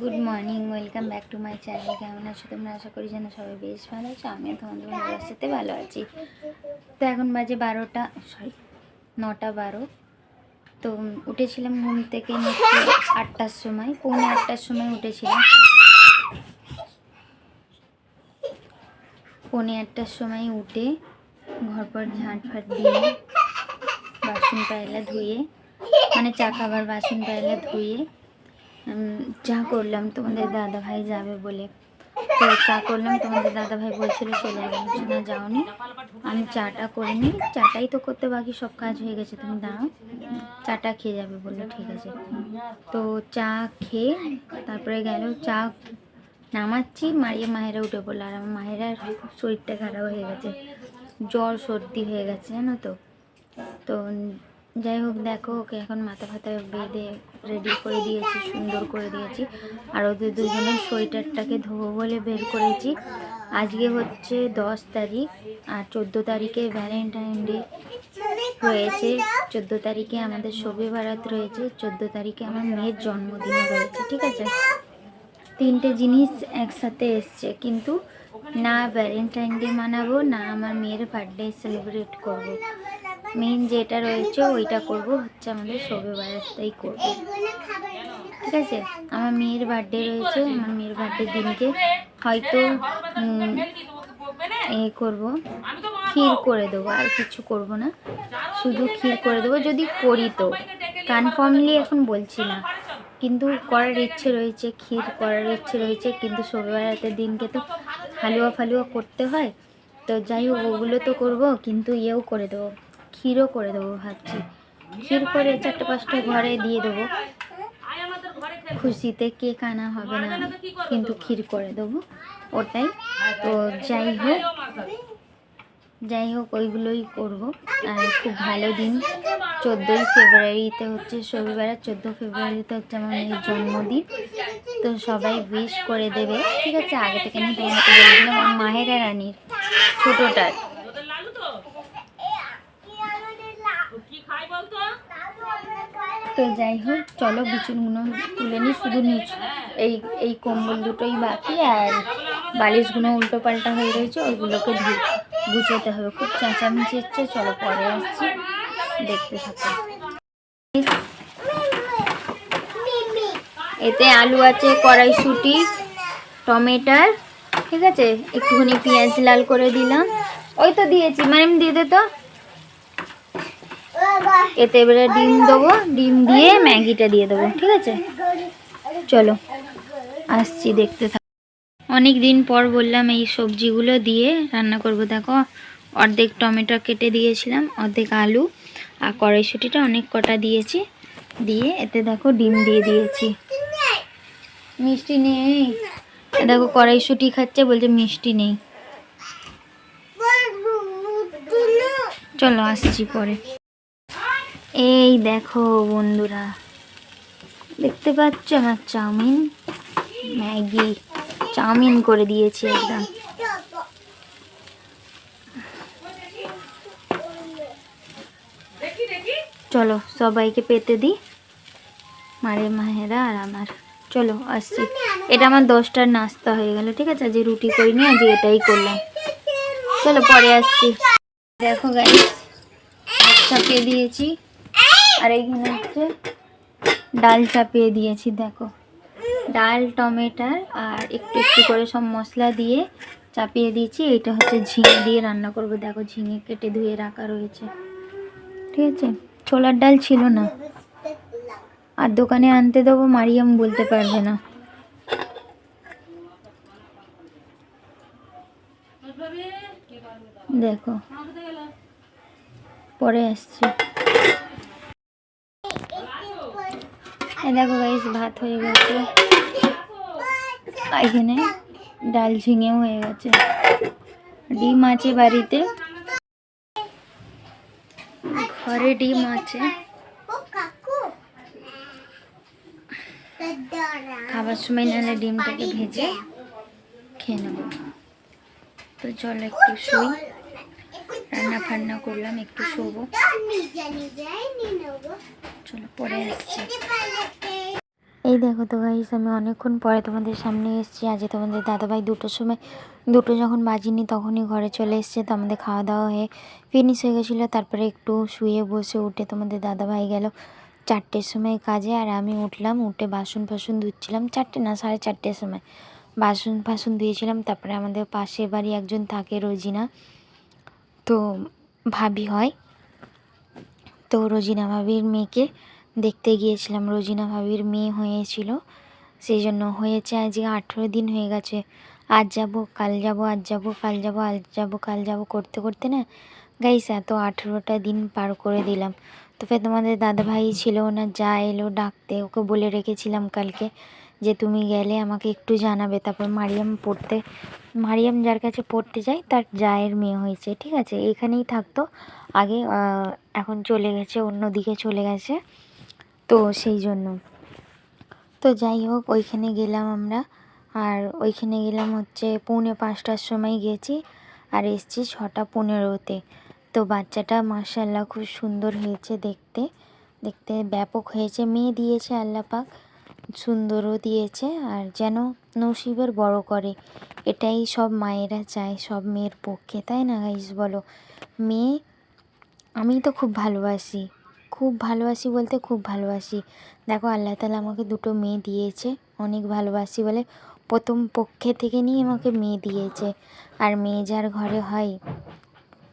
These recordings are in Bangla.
Good morning welcome back to my channel কেমন আছো তোমরা? আশা করি যেন সবাই বেশ ভালো আছো। আমিও তোমাদের ভালোবাসাতে ভালো আছি। তো এখন বাজে বারোটা সরি নটা বারো। তো উঠেছিলাম ঘুম থেকে আটটার সময়, পৌনে আটটার সময় উঠেছিলাম। পৌনে আটটার সময় উঠে ঘর পর ঝাঁট ফাট দিয়ে বাসন পায়লা ধুয়ে মানে চা খাবার বাসন পায়লা ধুয়ে চা করলাম তোমাদের দাদা ভাই যাবে বলে। তো চা করলাম তোমাদের দাদা ভাই বলছিল চলে বলছি, না যাওনি। আমি চাটা করে নিই চাটাই তো করতে বাকি সব কাজ হয়ে গেছে তুমি দাঁড়াও। চাটা খেয়ে যাবে বলল ঠিক আছে। তো চা খেয়ে তারপরে গেল চা নামাচ্ছি। মারিয়ে মায়েরা উঠে পড়ল। আর আমার মায়েরা শরীরটা খারাপ হয়ে গেছে। জ্বর সর্দি হয়ে গেছে জানো তো? তো যাই হোক, দেখো ওকে এখন মাথা ফাতা বেঁধে রেডি করে দিয়েছি, সুন্দর করে দিয়েছি। আর ওদের দুজনের সোয়েটারটাকে ধোবো বলে বের করেছি। আজকে হচ্ছে দশ তারিখ আর চোদ্দ তারিখে ভ্যালেন্টাইন ডে রয়েছে চোদ্দ তারিখে আমাদের শবে বারাত রয়েছে। চোদ্দ তারিখে আমার মেয়ের জন্মদিন রয়েছে, ঠিক আছে? তিনটে জিনিস একসাথে এসছে, কিন্তু না ভ্যালেন্টাইন ডে মানাবো, না আমার মেয়ের বার্থডে সেলিব্রেট করব। মেন যেটা রয়েছে ওইটা করব, হচ্ছে আমাদের শবে বারাতটাই করব। ঠিক আছে? আমার মেয়ের বার্থডে রয়েছে, আমার মেয়ের বার্থডে দিনকে হয়তো এ করব। ক্ষীর করে দেবো, আর কিছু করব না। শুধু ক্ষীর করে দেবো, যদি করি তো। কনফার্মলি এখন বলছি না। কিন্তু করার ইচ্ছে রয়েছে, ক্ষীর করার ইচ্ছে রয়েছে, কিন্তু শনিবারের দিনকে তো হালুয়া ফালুয়া করতে হয়। তো যাই হোক, ওগুলো তো করব, কিন্তু ইয়েও করে দেবো। ক্ষীরও করে দেবো ভাবছি। ক্ষীর করে চারটে পাঁচটা ঘরে দিয়ে দেবো। খুশিতে কেক আনা হবে না, কিন্তু ক্ষীর করে দেবো ওটাই। তো যাই হোক যাই হোক, ওইগুলোই করব। আর খুব ভালো দিন। চোদ্দোই ফেব্রুয়ারিতে হচ্ছে রবিবার চোদ্দ ফেব্রুয়ারিতে হচ্ছে আমার মেয়ের জন্মদিন। তো সবাই উইশ করে দেবে। ঠিক আছে, আগে থেকে আমি তোমাকে বলেছিলাম আমার মাহেরা রানীর, ছোটোটার। তো যাই হোক, চলো বিছুনগুলো তুলে নিই, শুধু নিচ। এই এই কম্বল দুটোই বাকি আর বালিশগুলো উল্টো পাল্টা হয়ে রয়েছে, ওইগুলোকে গুছোতে হবে। খুব চেঁচামেচি হচ্ছে, চলো পরে আসছি, দেখতে থাকো। এতে আলু আছে, কড়াইশুটি, টমেটার, ঠিক আছে? একটুখানি পেঁয়াজ লাল করে দিলাম। ওই তো দিয়েছি মানে দিয়ে দে তো। এতে এবারে ডিম দেবো, ডিম দিয়ে ম্যাগিটা দিয়ে দেবো, ঠিক আছে? চলো, আসছি দেখতে থাক। অনেক দিন পর বললাম এই সবজিগুলো দিয়ে রান্না করব। দেখো, অর্ধেক টমেটো কেটে দিয়েছিলাম, অর্ধেক আলু আর কড়াইশুটিটা অনেক কটা দিয়েছি। দিয়ে এতে দেখো ডিম দিয়ে দিয়েছি। মিষ্টি নেই। দেখো, কড়াইশুটি খাচ্ছে, বলছে মিষ্টি নেই। চলো, আসছি পরে। এই দেখো বন্ধুরা, দেখতে পাচ্ছ আমার চাউমিন? ম্যাগি চাউমিন করে দিয়েছি একদম। চলো সবাইকে পেতে দিই, মারে মাহেরা আর আমার। চলো আসছি। এটা আমার দশটার নাস্তা হয়ে গেল, ঠিক আছে? আজ রুটি করিনি আজ এটাই করলাম। চলো পরে আসছি। দেখো গাই চাপিয়ে দিয়েছি। আর এইখানে হচ্ছে ডাল চাপিয়ে দিয়েছি, দেখো। ডাল, টমেটার আর একটু একটু করে সব মশলা দিয়ে চাপিয়ে দিয়েছি। এটা হচ্ছে ঝিঙে দিয়ে রান্না করব। দেখো, ঝিঙে কেটে ধুয়ে রাখা রয়েছে। ঠিক আছে? ছোলার ডাল ছিল না। আর দোকানে আনতে দেবো, মারিয়াম বলতে পারবে না। দেখো, পরে আসছি। দেখো গাইস ভাত হয়ে গেছে। এখানে ডাল ঝিঙেও হয়ে গেছে। ডিম আছে বাড়িতে। ঘরে ডিম আছে। খাবার সময় নাহলে ডিমটাকে ভেজে খেয়ে নেব। তো চল একটু শুই। রান্না ফান্না করলাম, একটু শোবো। চলো পরে আসছি এই দেখো তো গাইস আমি অনেকক্ষণ পরে তোমাদের সামনে এসেছি। আজ তোমাদের দাদাভাই দুটোর সময়, দুটো যখন বাজিনি তখনই ঘরে চলে এসছে তো আমাদের খাওয়া দাওয়া হয়ে ফিনিশ হয়ে গেছিল। তারপরে একটু শুয়ে বসে উঠে তোমাদের দাদাভাই গেল চারটের সময় কাজে। আর আমি উঠলাম, উঠে বাসন ফাসন ধুচ্ছিলাম। চারটে না, সাড়ে চারটের সময় বাসন ফাসন ধুয়েছিলাম। তারপরে আমাদের পাশের বাড়ি একজন থাকে রোজিনা। তো ভাবি হয় তো রোজিনা ভাবির মেয়েকে দেখতে গিয়েছিলাম। রোজিনা ভাবির মেয়ে হয়েছিল, সেই জন্য হয়েছে আজকে আঠেরো দিন হয়ে গেছে। আজ যাব, কাল যাব, আজ যাব, কাল যাব, আজ যাব, কাল যাব করতে করতে না? গাইস, এত আঠেরোটা দিন পার করে দিলাম। তো ফের তোমাদের দাদাভাই ছিল ওনার যা এলো ডাকতে, ওকে বলে রেখেছিলাম কালকে। যে তুমি গেলে আমাকে একটু জানাবে। তারপর মারিয়াম পড়তে, মারিয়াম যার কাছে পড়তে যায়, তার জায়ের মেয়ে হয়েছে, ঠিক আছে? এখানেই থাকতো। আগে এখন চলে গেছে, অন্যদিকে চলে গেছে। তো সেই জন্য। তো যাই হোক, ওইখানে গেলাম আমরা। আর ওইখানে গেলাম হচ্ছে পৌনে পাঁচটার সময় গেছি আর এসছি ছটা পনেরোতে। তো বাচ্চাটা মার্শাল্লাহ খুব সুন্দর হয়েছে দেখতে। দেখতে ব্যাপক হয়েছে। মেয়ে দিয়েছে আল্লাহ পাক সুন্দরও দিয়েছে আর যেন নসিবের বড় করে। এটাই সব মায়েরা চায়, সব মেয়ের পক্ষে, তাই না গাইস বলো? মেয়ে আমি তো খুব ভালোবাসি। খুব ভালোবাসি বলতে খুব ভালোবাসি। দেখো আল্লাহ তালা আমাকে দুটো মেয়ে দিয়েছে, অনেক ভালোবাসি বলে। প্রথম পক্ষে থেকে নিয়ে আমাকে মেয়ে দিয়েছে। আর মেয়ে যার ঘরে হয়,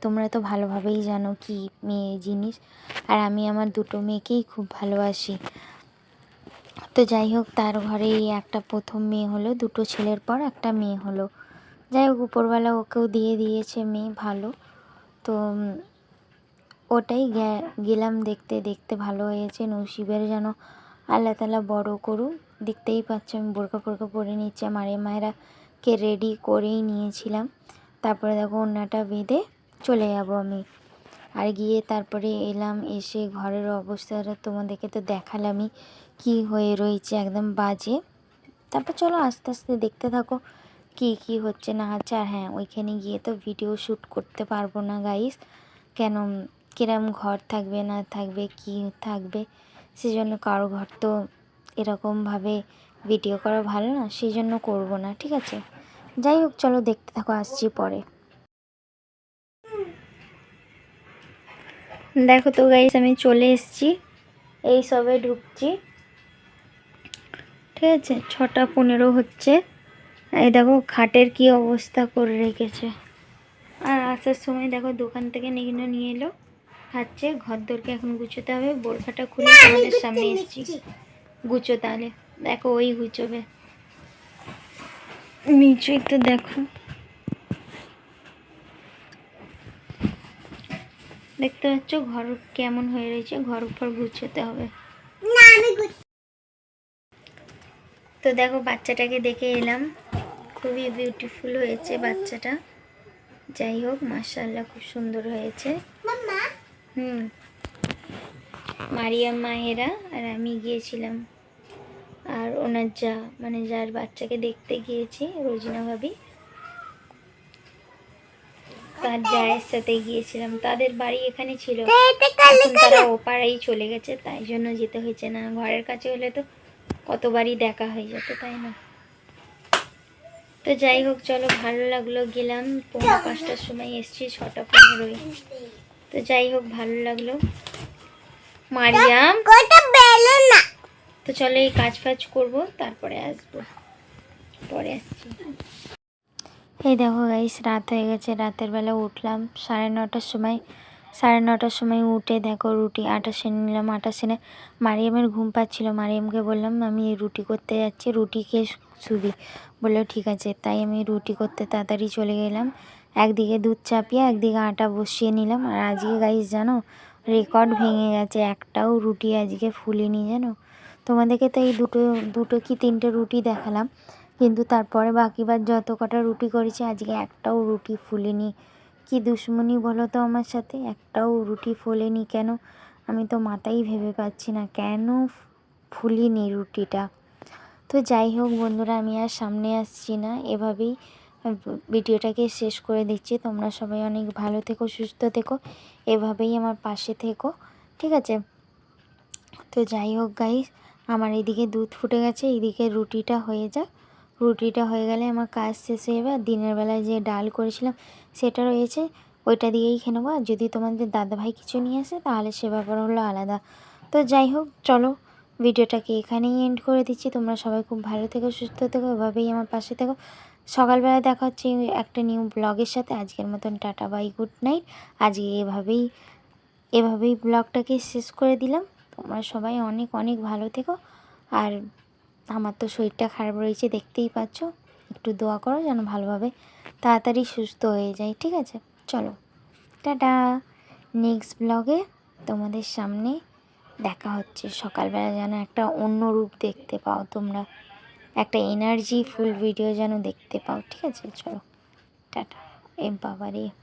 তোমরা তো ভালোভাবেই জানো কি মেয়ে জিনিস। আর আমি আমার দুটো মেয়েকেই খুব ভালোবাসি। তো যাই হোক, তার ঘরেই একটা প্রথম মেয়ে হলো, দুটো ছেলের পর একটা মেয়ে হলো। যাই হোক, উপরওয়ালা ওকেও দিয়ে দিয়েছে মেয়ে, ভালো। তো ওটাই গেলাম দেখতে দেখতে ভালো হয়েছে। নসিবের যেন আল্লাহ তালা বড় করুক। দেখতেই পাচ্ছ, আমি বোরকা ফোরকা পরে নিচ্ছে। মারে মায়েরাকে রেডি করেই নিয়েছিলাম। তারপরে দেখো ওড়নাটা বেঁধে চলে যাব আমি। আর গিয়ে তারপরে এলাম, এসে ঘরের অবস্থাটা তোমাদেরকে তো দেখালামই কি হয়ে রয়েছে, একদম বাজে। তারপর চলো আস্তে আস্তে দেখতে থাকো কি কি হচ্ছে না হচ্ছে। আর হ্যাঁ ওইখানে গিয়ে তো ভিডিও শ্যুট করতে পারব না গাইস কেন, কিরম ঘর থাকবে, না থাকবে, কি থাকবে সেই জন্য কারও ঘর তো এরকমভাবে ভিডিও করা ভালো না সেই জন্য করব না, ঠিক আছে? যাই হোক, চলো দেখতে থাকো, আসছি পরে। দেখো তো গাইস আমি চলে এসেছি। এই সবে ঢুকছি। ঠিক আছে ছটা পনেরো হচ্ছে। এই দেখো খাটের কি অবস্থা করে রেখেছে। আর আসার সময় দেখো দোকান থেকে নিয়ে নিয়ে এলো। খাচ্ছে ঘর দরকে এখন গুছোতে হবে। বোরখাটা খুলে তোমাদের সামনে এসেছি। গুছো তাহলে। দেখো ওই গুছোবে। নিচেই তো দেখো। দেখতে পাচ্ছ ঘর কেমন হয়ে রয়েছে ঘর উপর গুছোতে হবে। তো দেখো বাচ্চাটাকে দেখে এলাম। খুবই বিউটিফুল হয়েছে বাচ্চাটা। যাই হোক মার্শাল্লাহ খুব সুন্দর হয়েছে। হুম। মারিয়া মাহেরা আর আমি গিয়েছিলাম। আর ওনার যা মানে যার বাচ্চাকে দেখতে গিয়েছি রোজিনা ভাবি। তার জায়ের সাথে গিয়েছিলাম। তাদের বাড়ি এখানে ছিল। এখন তারা ওপাড়াই চলে গেছে তাই জন্য যেতে হয়েছে না। ঘরের কাছে হলে তো কতবারই দেখা হয়ে যেত তাই না? তো যাই হোক চলো ভালো লাগল গেলাম। পনেরো পাঁচটার সময় এসছি ছটা পনেরোই তো যাই হোক ভালো লাগল। মারিয়াম? তো চলো এই কাজ ফাজ করব তারপরে আসব। পরে আসছি। এই দেখো গাইস রাত হয়ে গেছে, রাতের বেলা উঠলাম। সাড়ে নটার সময়, সাড়ে নটার সময় উঠে দেখো রুটি আটা সেনে নিলাম আটা সেনে মারিয়ামের ঘুম পাচ্ছিল। মারিয়ামকে বললাম, আমি রুটি করতে যাচ্ছি, রুটি খেয়ে শুবি। বলল, ঠিক আছে। তাই আমি রুটি করতে তাড়াতাড়ি চলে গেলাম। একদিকে দুধ চাপিয়ে, একদিকে আটা বসিয়ে নিলাম। আর আজকে গাইস জানো রেকর্ড ভেঙে গেছে। একটাও রুটি আজকে ফুলিনি, জানো? তোমাদেরকে তো এই দুটো দুটো কি তিনটে রুটি দেখালাম। কিন্তু তারপরে বাকিবার যত কটা রুটি করেছি, আজকে একটাও রুটি ফুলেনি। কি দুশ্মনী বলো তো আমার সাথে? একটাও রুটি ফোলেনি কেন? আমি তো মাথায় ভেবে পাচ্ছি না কেন ফুলিনি রুটিটা। তো যাই হোক বন্ধুরা, আমি আর সামনে আসছি না। এভাবেই ভিডিওটাকে শেষ করে দিচ্ছি। তোমরা সবাই অনেক ভালো থেকো, সুস্থ থেকো, এভাবেই আমার পাশে থেকো, ঠিক আছে? তো যাই হোক গাইস আমার এদিকে দুধ ফুটে গেছে, এদিকে রুটিটা হয়ে যাক। রুটিটা হয়ে গেলে আমার কাজ শেষ হয়ে যাবে আর দিনের বেলায় যে ডাল করেছিলাম সেটা রয়েছে, ওইটা দিয়েই খেয়ে নেব। আর যদি তোমাদের দাদাভাই কিছু নিয়ে আসে তাহলে সে ব্যাপার হলো আলাদা। তো যাই হোক, চলো, ভিডিওটাকে এখানেই এন্ড করে দিচ্ছি। তোমরা সবাই খুব ভালো থেকো, সুস্থ থেকো, এভাবেই আমার পাশে থেকো। সকালবেলা দেখা হচ্ছে একটা নিউ ব্লগের সাথে। আজকের মতন টাটা বাই গুড নাইট আজকে এভাবেই এভাবেই ব্লগটাকে শেষ করে দিলাম। তোমরা সবাই অনেক অনেক ভালো থেকো। আর আমার তো শরীরটা খারাপ রয়েছে, দেখতেই পাচ্ছ। একটু দোয়া করো যেন ভালোভাবে তাড়াতাড়ি সুস্থ হয়ে যায়, ঠিক আছে? চলো। টাটা। নেক্সট ব্লগে তোমাদের সামনে দেখা হচ্ছে। সকালবেলা যেন একটা অন্য রূপ দেখতে পাও তোমরা। একটা এনার্জি ফুল ভিডিও যেন দেখতে পাও, ঠিক আছে? চলো। টাটা। এ বাবারে।